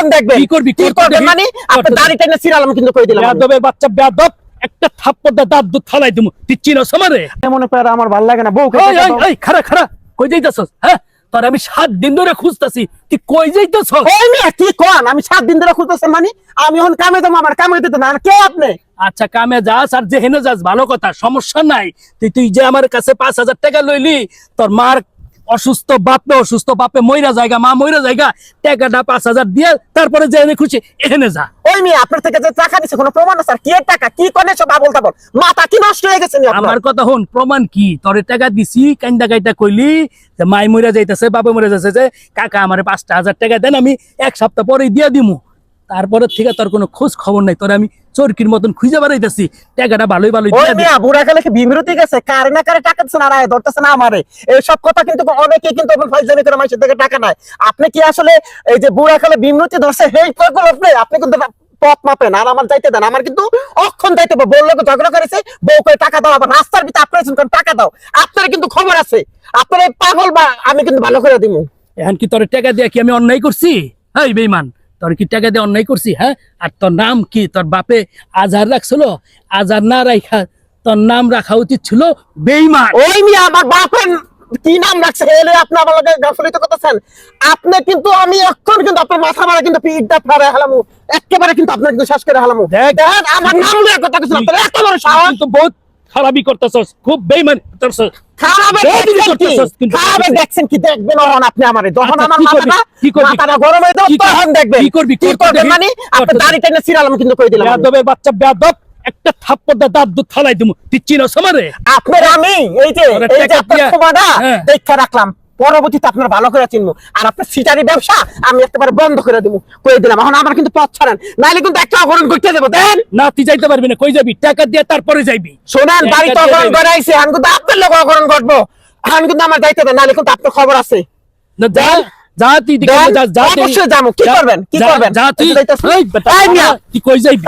তখন দেখবেন। কি করবি? কি মানে? আপনার দাড়ি টেনে সিরালাম কিন্তু কই দিলাম। আমি। বেয়াদবের বাচ্চা বেয়াদব একটা দাঁত দুধ দিমু। তুই আমারে? মনে করে আমার ভালো লাগে না বউ ওই খারা খারা কই যাইতাছস? হ্যাঁ? তোর আমি সাত দিন ধরে খুঁজতাছি তুই কই মিয়া কি কোন? আমি সাত দিন ধরে খুঁজতেছেন মানে? আমি এখন কামে যাব আমার কামে দিতে না আর কে আপনি? আচ্ছা কামে যাস আর যে যেহেনে যাস ভালো কথা সমস্যা নাই। তুই তুই যে আমার কাছে পাঁচ হাজার টাকা লইলি তোর মার অসুস্থ বাপে অসুস্থ বাপে মইরা জায়গা মা মইরা জায়গা টাকাটা পাঁচ হাজার দিয়ে তারপরে যে এনে খুশি এখানে যা। ওই মেয়ে আপনার থেকে যে টাকা দিছে কোনো প্রমাণ আছে? কি টাকা? কি কোনে সব আবল তাবল? মাথা কি নষ্ট হয়ে গেছে আমার কথা হন প্রমাণ কি? তোর টাকা দিছি কান্দা কাইটা কইলি যে মাই মইরা যাইতেছে বাপে মরে যাচ্ছে যে কাকা আমারে পাঁচটা হাজার টাকা দেন আমি এক সপ্তাহ পরে দিয়া দিমু। তারপরে থেকে তোর কোনো খোঁজ খবর নাই। তোর আমি চরকির মতন খুঁজে বেড়াইতেছি। টাকাটা ভালোই ভালোই ওই দে। মিয়া বুড়া কালে কি বিমরতি গেছে? কারে না কারে টাকা না রায়? ধরতেছে না আমারে। এই সব কথা কিন্তু অনেকে কিন্তু ফাইজলামি করে মানুষের থেকে টাকা নেয়। আপনি কি আসলে এই যে বুড়া কালে বিমরতি ধরছে হেই কয়গুলো আপনি? আপনি কিন্তু পথ মাপেন আর আমার যাইতে দেন। আমার কিন্তু অক্ষণ যাইতে হবে। বলল ঝগড়া করেছে বউ করে টাকা দাও আবার। রাস্তার ভিতরে আপনার টাকা দাও। আপনার কিন্তু খবর আছে। আপনার পাগল বা আমি কিন্তু ভালো করে দিমু। এখন কি তোর টাকা দিয়ে কি আমি অন্যায় করছি? হ্যাঁ বেইমান। তোর কি টাকা দিয়ে অন্যায় করছি হ্যাঁ? আর তোর নাম কি? তোর বাপে আজার রাখছিল? আজার না রাখা তোর নাম রাখা উচিত ছিল বেইমান ওই মিয়া আমার বাপের কি নাম রাখছে? এলে আপনি আমার লগে গাফলিত করতেছেন। আপনি কিন্তু আমি এখন কিন্তু আপনার মাথা মারা কিন্তু পিঠটা ফাড়ে হালামু। একেবারে কিন্তু আপনার কিন্তু শ্বাস করে হালামু। দেখ। আমার নাম লিয়ে কথা কিছু আপনার এত বড় সাহস। কিন্তু বহুত খারাপই করতেছস খুব বেইমান করতেছস দেখছেন কি কিন্তু। খারাপে দেখছেন কি দেখবেন আপনি আমারে যখন আচ্ছা, আমার কি করবি? মাথাটা কি করবি? মাথাটা গরম হয়ে যাবে কি করবি? তখন দেখবেন কি করবি? কি করতে করবেন মানে আপনার দাড়ি টেনে সিরালাম কিন্তু কই দিলাম বাচ্চা একটা থাপ্পড় দা দাঁত দুধ ফালাই দিমু তুই চিনস আমারে আপনার আমি এই যে এই যে আপনার দিয়া- ক্ষমাটা হ্যাঁ। রাখলাম পরবর্তীতে আপনার ভালো করে চিনবো। আর আপনার সিটারি ব্যবসা আমি একেবারে বন্ধ করে দেবো। করে দিলাম? এখন আমার কিন্তু পথ ছাড়েন। নাহলে কিন্তু একটা অগরণ করতে দেবো। দেন! না তুই যাইতে পারবি না। কই যাবি? টাকা দিয়ে তারপরে যাইবি। শোনেন বাড়ি তো দিয়ে অগরণ যাইবি। করে আইসে আমি কিন্তু আপনার লোক অগরণ করব। আমি কিন্তু আমার দায়িত্ব দেন। নাহলে কিন্তু আপনার খবর আছে। না যা যা তুই দিকে যা যা অবশ্যই যাব। কি করবেন? কি করবেন? যা তুই। তুই কই যাইবি?